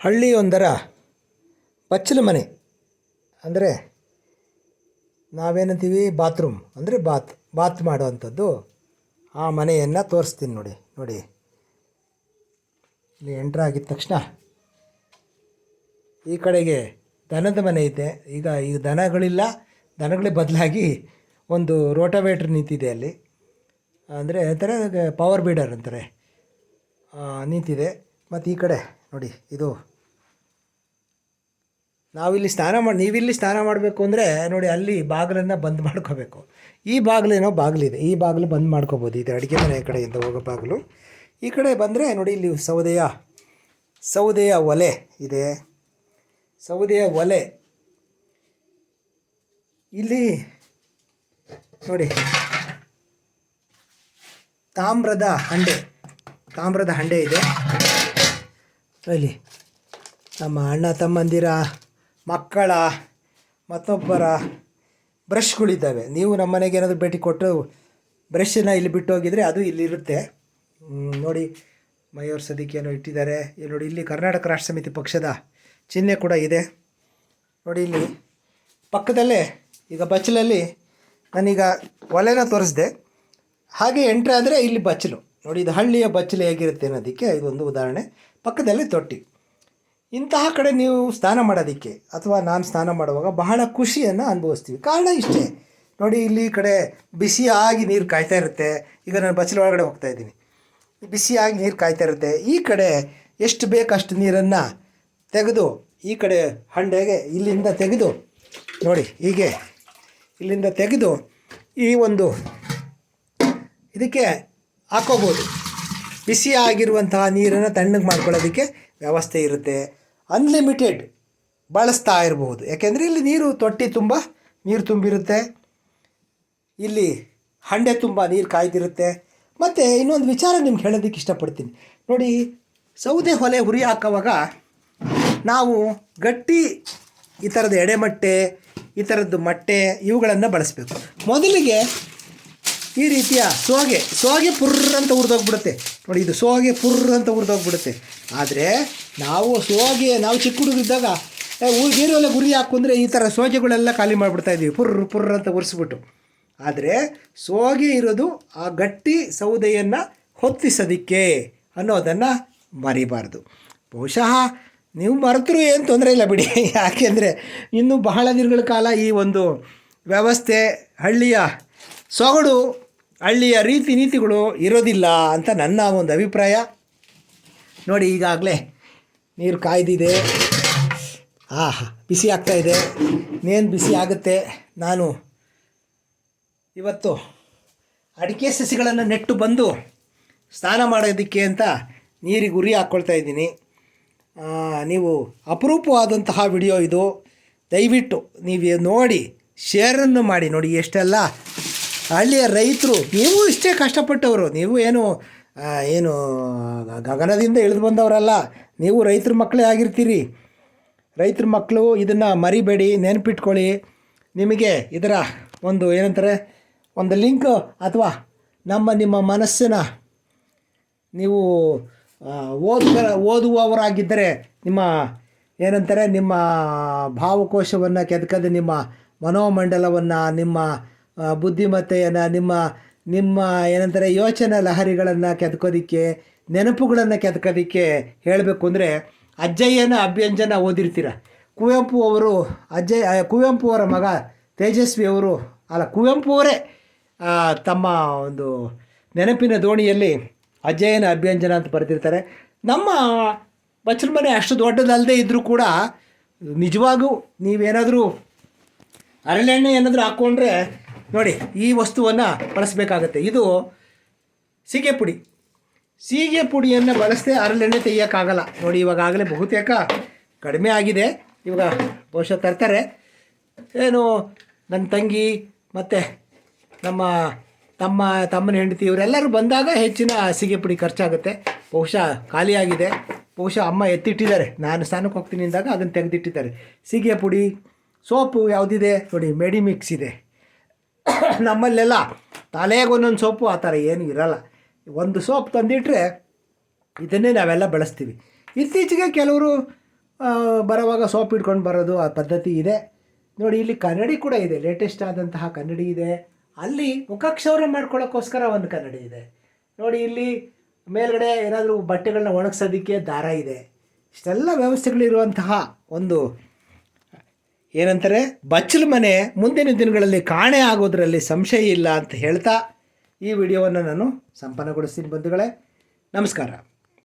ಹಳ್ಳಿಯೊಂದರ ಬಚ್ಚಲು ಮನೆ. ಅಂದರೆ ನಾವೇನಂತೀವಿ? ಬಾತ್ರೂಮ್. ಅಂದರೆ ಬಾತ್ ಬಾತ್ ಮಾಡುವಂಥದ್ದು ಆ ಮನೆಯನ್ನು ತೋರಿಸ್ತೀನಿ ನೋಡಿ ನೋಡಿ. ಇಲ್ಲಿ ಎಂಟ್ರ್ ಆಗಿದ ತಕ್ಷಣ ಈ ಕಡೆಗೆ ದನದ ಮನೆ ಇದೆ. ಈಗ ಈ ದನಗಳಿಲ್ಲ ದನಗಳಿಗೆ ಬದಲಾಗಿ ಒಂದು ರೋಟೋವೇಟ್ರ್ ನಿಂತಿದೆ ಅಲ್ಲಿ. ಅಂದರೆ ಅಂತಾರೆ ಪವರ್ ಬೀಡರ್ ಅಂತಾರೆ. ನಿಂತಿದೆ. ಮತ್ತು ಈ ಕಡೆ ನೋಡಿ, ಇದು ನಾವಿಲ್ಲಿ ಸ್ನಾನ ಮಾಡಿ ನೀವಿಲ್ಲಿ ಸ್ನಾನ ಮಾಡಬೇಕು ಅಂದರೆ ನೋಡಿ, ಅಲ್ಲಿ ಬಾಗಿಲನ್ನು ಬಂದ್ ಮಾಡ್ಕೋಬೇಕು. ಈ ಬಾಗಿಲೇನೋ ಬಾಗಿಲಿದೆ. ಈ ಬಾಗಿಲು ಬಂದ್ ಮಾಡ್ಕೋಬೋದು. ಇದು ಅಡುಗೆ ಮನೆ ಕಡೆಯಿಂದ ಹೋಗೋ ಬಾಗಿಲು. ಈ ಕಡೆ ಬಂದರೆ ನೋಡಿ, ಇಲ್ಲಿ ಸೌದೆಯ ಸೌದೆಯ ಒಲೆ ಇದೆ. ಸೌದೆಯ ಒಲೆ. ಇಲ್ಲಿ ನೋಡಿ, ತಾಮ್ರದ ಹಂಡೆ. ತಾಮ್ರದ ಹಂಡೆ ಇದೆ. ಇಲ್ಲಿ ನಮ್ಮ ಅಣ್ಣ ತಮ್ಮಂದಿರ ಮಕ್ಕಳ ಮತ್ತೊಬ್ಬರ ಬ್ರಷ್ಗಳಿದ್ದಾವೆ. ನೀವು ನಮ್ಮ ಮನೆಗೆ ಏನಾದರೂ ಭೇಟಿ ಕೊಟ್ಟು ಬ್ರಷನ್ನು ಇಲ್ಲಿ ಬಿಟ್ಟು ಹೋಗಿದರೆ ಅದು ಇಲ್ಲಿರುತ್ತೆ ನೋಡಿ ಮಯೂರ್ ಸದಿಕೆಯನ್ನು ಇಟ್ಟಿದ್ದಾರೆ. ಇಲ್ಲಿ ನೋಡಿ, ಇಲ್ಲಿ ಕರ್ನಾಟಕ ರಾಷ್ಟ್ರ ಸಮಿತಿ ಪಕ್ಷದ ಚಿಹ್ನೆ ಕೂಡ ಇದೆ. ನೋಡಿ, ಇಲ್ಲಿ ಪಕ್ಕದಲ್ಲೇ ಈಗ ಬಚ್ಚಲಲ್ಲಿ ನಾನೀಗ ಒಲೆನ ತೋರಿಸಿದೆ. ಹಾಗೆ ಎಂಟ್ರಿ ಆದರೆ ಇಲ್ಲಿ ಬಚ್ಚಲು. ನೋಡಿ, ಇದು ಹಳ್ಳಿಯ ಬಚ್ಚಲು ಹೇಗಿರುತ್ತೆ ಅನ್ನೋದಕ್ಕೆ ಇದೊಂದು ಉದಾಹರಣೆ. ಪಕ್ಕದಲ್ಲಿ ತೊಟ್ಟಿ. ಇಂತಹ ಕಡೆ ನೀವು ಸ್ನಾನ ಮಾಡೋದಕ್ಕೆ ಅಥವಾ ನಾನು ಸ್ನಾನ ಮಾಡುವಾಗ ಬಹಳ ಖುಷಿಯನ್ನು ಅನುಭವಿಸ್ತೀವಿ. ಕಾರಣ ಇಷ್ಟೇ. ನೋಡಿ, ಇಲ್ಲಿ ಕಡೆ ಬಿಸಿಯಾಗಿ ನೀರು ಕಾಯ್ತಾ ಇರುತ್ತೆ. ಈಗ ನಾನು ಬಚ್ಚಲ ಒಳಗಡೆ ಹೋಗ್ತಾ ಇದ್ದೀನಿ. ಬಿಸಿಯಾಗಿ ನೀರು ಕಾಯ್ತಾ ಇರುತ್ತೆ. ಈ ಕಡೆ ಎಷ್ಟು ಬೇಕಷ್ಟು ನೀರನ್ನು ತೆಗೆದು, ಈ ಕಡೆ ಹಂಡೆಗೆ ಇಲ್ಲಿಂದ ತೆಗೆದು, ನೋಡಿ, ಹೀಗೆ ಇಲ್ಲಿಂದ ತೆಗೆದು ಈ ಒಂದು ಇದಕ್ಕೆ ಹಾಕೋಬೋದು. ಬಿಸಿ ಆಗಿರುವಂತಹ ನೀರನ್ನು ತಣ್ಣಗೆ ಮಾಡ್ಕೊಳ್ಳೋದಕ್ಕೆ ವ್ಯವಸ್ಥೆ ಇರುತ್ತೆ. ಅನ್ಲಿಮಿಟೆಡ್ ಬಳಸ್ತಾ ಇರಬಹುದು ಯಾಕೆಂದರೆ ಇಲ್ಲಿ ನೀರು ತೊಟ್ಟಿ ತುಂಬ, ನೀರು ತುಂಬಿರುತ್ತೆ. ಇಲ್ಲಿ ಹಂಡೆ ತುಂಬ, ನೀರು ಕಾಯ್ದಿರುತ್ತೆ. ಮತ್ತು ಇನ್ನೊಂದು ವಿಚಾರ ನಿಮ್ಗೆ ಹೇಳೋದಕ್ಕೆ ಇಷ್ಟಪಡ್ತೀನಿ. ನೋಡಿ, ಸೌದೆ ಒಲೆ ಹುರಿ ಹಾಕೋವಾಗ ನಾವು ಗಟ್ಟಿ ಈ ಥರದ ಎಡೆಮಟ್ಟೆ, ಈ ಥರದ್ದು ಮಟ್ಟೆ ಇವುಗಳನ್ನು ಬಳಸಬೇಕು. ಮೊದಲಿಗೆ ಈ ರೀತಿಯ ಸೋಗೆ ಸೋಗೆ ಪುರ್ರ್ ಅಂತ ಉರಿದೋಗ್ಬಿಡುತ್ತೆ. ನೋಡಿ, ಇದು ಸೋಗೆ ಪುರ್ರ್ ಅಂತ ಉರಿದೋಗ್ಬಿಡುತ್ತೆ. ಆದರೆ ನಾವು ಸೋಗೆ, ನಾವು ಚಿಕ್ಕ ಹುಡುಗಿದ್ದಾಗ ನೀರೆಲ್ಲ ಗುರಿ ಹಾಕೊಂಡ್ರೆ ಈ ಥರ ಸೋಗೆಗಳೆಲ್ಲ ಖಾಲಿ ಮಾಡಿಬಿಡ್ತಾ ಇದ್ದೀವಿ. ಪುರ್ರ್ ಪುರ್ರ್ ಅಂತ ಉರಿಸ್ಬಿಟ್ಟು. ಆದರೆ ಸೋಗೆ ಇರೋದು ಆ ಗಟ್ಟಿ ಸೌದೆಯನ್ನು ಹೊತ್ತಿಸೋದಿಕ್ಕೆ ಅನ್ನೋದನ್ನು ಮರಿಬಾರ್ದು. ಬಹುಶಃ ನೀವು ಮರೆತರೂ ಏನು ತೊಂದರೆ ಇಲ್ಲ ಬಿಡಿ. ಯಾಕೆಂದರೆ ಇನ್ನೂ ಬಹಳ ದಿನಗಳ ಕಾಲ ಈ ಒಂದು ವ್ಯವಸ್ಥೆ, ಹಳ್ಳಿಯ ಸೊಗಡು ಹಳ್ಳಿಯ ರೀತಿ ನೀತಿಗಳು ಇರೋದಿಲ್ಲ ಅಂತ ನನ್ನ ಒಂದು ಅಭಿಪ್ರಾಯ. ನೋಡಿ, ಈಗಾಗಲೇ ನೀರು ಕಾಯ್ದಿದೆ. ಆಹಾ, ಬಿಸಿ ಆಗ್ತಾ ಇದೆ. ಇನ್ನೇನು ಬಿಸಿ ಆಗುತ್ತೆ? ನಾನು ಇವತ್ತು ಅಡಿಕೆ ಸಸಿಗಳನ್ನು ನೆಟ್ಟು ಬಂದು ಸ್ನಾನ ಮಾಡೋದಕ್ಕೆ ಅಂತ ನೀರಿಗೆ ಉರಿ ಹಾಕ್ಕೊಳ್ತಾ ಇದ್ದೀನಿ. ನೀವು ಅಪರೂಪವಾದಂತಹ ವಿಡಿಯೋ ಇದು. ದಯವಿಟ್ಟು ನೀವು ನೋಡಿ ಶೇರನ್ನು ಮಾಡಿ. ನೋಡಿ, ಎಷ್ಟೆಲ್ಲ ಹಳ್ಳಿಯ ರೈತರು, ನೀವು ಇಷ್ಟೇ ಕಷ್ಟಪಟ್ಟವರು, ನೀವು ಏನು ಏನು, ಗಗನದಿಂದ ಇಳಿದು ಬಂದವರಲ್ಲ, ನೀವು ರೈತರ ಮಕ್ಕಳೇ ಆಗಿರ್ತೀರಿ. ರೈತರ ಮಕ್ಕಳು ಇದನ್ನು ಮರಿಬೇಡಿ, ನೆನಪಿಟ್ಕೊಳ್ಳಿ. ನಿಮಗೆ ಇದರ ಒಂದು ಏನಂತಾರೆ, ಒಂದು ಲಿಂಕ್ ಅಥವಾ ನಮ್ಮ, ನಿಮ್ಮ ಮನಸ್ಸಿನ ನೀವು ಓದುವ ಓದುವವರಾಗಿದ್ದರೆ ನಿಮ್ಮ ಏನಂತಾರೆ, ನಿಮ್ಮ ಭಾವಕೋಶವನ್ನು ಕೆದಕದ ನಿಮ್ಮ ಮನೋಮಂಡಲವನ್ನು, ನಿಮ್ಮ ಬುದ್ಧಿಮತ್ತೆಯನ್ನು, ನಿಮ್ಮ ನಿಮ್ಮ ಏನಂತಾರೆ, ಯೋಚನೆ ಲಹರಿಗಳನ್ನು ಕೆದ್ಕೋದಿಕ್ಕೆ ನೆನಪುಗಳನ್ನು ಕೆದ್ಕೋದಿಕ್ಕೆ ಹೇಳಬೇಕು ಅಂದರೆ, ಅಜ್ಜಯ್ಯನ ಅಭ್ಯಂಜನ ಓದಿರ್ತೀರ. ಕುವೆಂಪು ಅವರು ಅಜ್ಜಯ್ಯ ಕುವೆಂಪು ಅವರ ಮಗ ತೇಜಸ್ವಿ ಅವರು, ಅಲ್ಲ, ಕುವೆಂಪು ಅವರೇ ತಮ್ಮ ಒಂದು ನೆನಪಿನ ದೋಣಿಯಲ್ಲಿ ಅಜ್ಜಯ್ಯನ ಅಭ್ಯಂಜನ ಅಂತ ಬರೆದಿರ್ತಾರೆ. ನಮ್ಮ ಬಚ್ಚಲ ಮನೆ ಅಷ್ಟು ದೊಡ್ಡದಲ್ಲದೆ ಇದ್ದರೂ ಕೂಡ ನಿಜವಾಗೂ ನೀವೇನಾದರೂ ಅರಳೆಣ್ಣೆ ಏನಾದರೂ ಹಾಕ್ಕೊಂಡ್ರೆ ನೋಡಿ, ಈ ವಸ್ತುವನ್ನು ಬಳಸಬೇಕಾಗತ್ತೆ. ಇದು ಸೀಗೆ ಪುಡಿ. ಸೀಗೆ ಪುಡಿಯನ್ನು ಬಳಸದೆ ಅರಳೆಣ್ಣೆ ತೆಗಿಯೋಕ್ಕಾಗಲ್ಲ. ನೋಡಿ, ಇವಾಗಾಗಲೇ ಬಹುತೇಕ ಕಡಿಮೆ ಆಗಿದೆ. ಇವಾಗ ಬಹುಶಃ ತರ್ತಾರೆ. ಏನು ನನ್ನ ತಂಗಿ ಮತ್ತು ನಮ್ಮ ತಮ್ಮ, ತಮ್ಮನ ಹೆಂಡತಿ ಇವರೆಲ್ಲರೂ ಬಂದಾಗ ಹೆಚ್ಚಿನ ಸೀಗೆ ಪುಡಿ ಖರ್ಚಾಗುತ್ತೆ. ಬಹುಶಃ ಖಾಲಿಯಾಗಿದೆ ಬಹುಶಃ ಅಮ್ಮ ಎತ್ತಿಟ್ಟಿದ್ದಾರೆ. ನಾನು ಸ್ನಾನಕ್ಕೆ ಹೋಗ್ತೀನಿ ಅಂದಾಗ ಅದನ್ನು ತೆಗೆದಿಟ್ಟಿದ್ದಾರೆ. ಸೀಗೆ ಪುಡಿ, ಸೋಪು ಯಾವುದಿದೆ? ನೋಡಿ, ಮೆಡಿಮಿಕ್ಸ್ ಇದೆ. ನಮ್ಮಲ್ಲೆಲ್ಲ ತಲೆಗೆ ಒಂದೊಂದು ಸೋಪು ಆ ಥರ ಏನು ಇರಲ್ಲ. ಒಂದು ಸೋಪ್ ತಂದಿಟ್ಟರೆ ಇದನ್ನೇ ನಾವೆಲ್ಲ ಬಳಸ್ತೀವಿ. ಇತ್ತೀಚೆಗೆ ಕೆಲವರು ಬರೋವಾಗ ಸೋಪ್ ಇಟ್ಕೊಂಡು ಬರೋದು ಆ ಪದ್ಧತಿ ಇದೆ. ನೋಡಿ, ಇಲ್ಲಿ ಕನ್ನಡಿ ಕೂಡ ಇದೆ. ಲೇಟೆಸ್ಟ್ ಆದಂತಹ ಕನ್ನಡಿ ಇದೆ. ಅಲ್ಲಿ ಮುಖಕ್ಷೌರ ಮಾಡ್ಕೊಳ್ಳೋಕ್ಕೋಸ್ಕರ ಒಂದು ಕನ್ನಡಿ ಇದೆ. ನೋಡಿ, ಇಲ್ಲಿ ಮೇಲ್ಗಡೆ ಏನಾದರೂ ಬಟ್ಟೆಗಳನ್ನ ಒಣಗಿಸೋದಕ್ಕೆ ದಾರ ಇದೆ. ಇಷ್ಟೆಲ್ಲ ವ್ಯವಸ್ಥೆಗಳಿರುವಂತಹ ಒಂದು ಏನಂತಾರೆ? ಬಚ್ಚಲು ಮನೆ ಮುಂದಿನ ದಿನಗಳಲ್ಲಿ ಕಾಣೆ ಆಗೋದ್ರಲ್ಲಿ ಸಂಶಯ ಇಲ್ಲ ಅಂತ ಹೇಳ್ತಾ ಈ ವಿಡಿಯೋವನ್ನು ನಾನು ಸಂಪನ್ನಗೊಳಿಸ್ತೀನಿ ಬಂಧುಗಳೇ. ನಮಸ್ಕಾರ.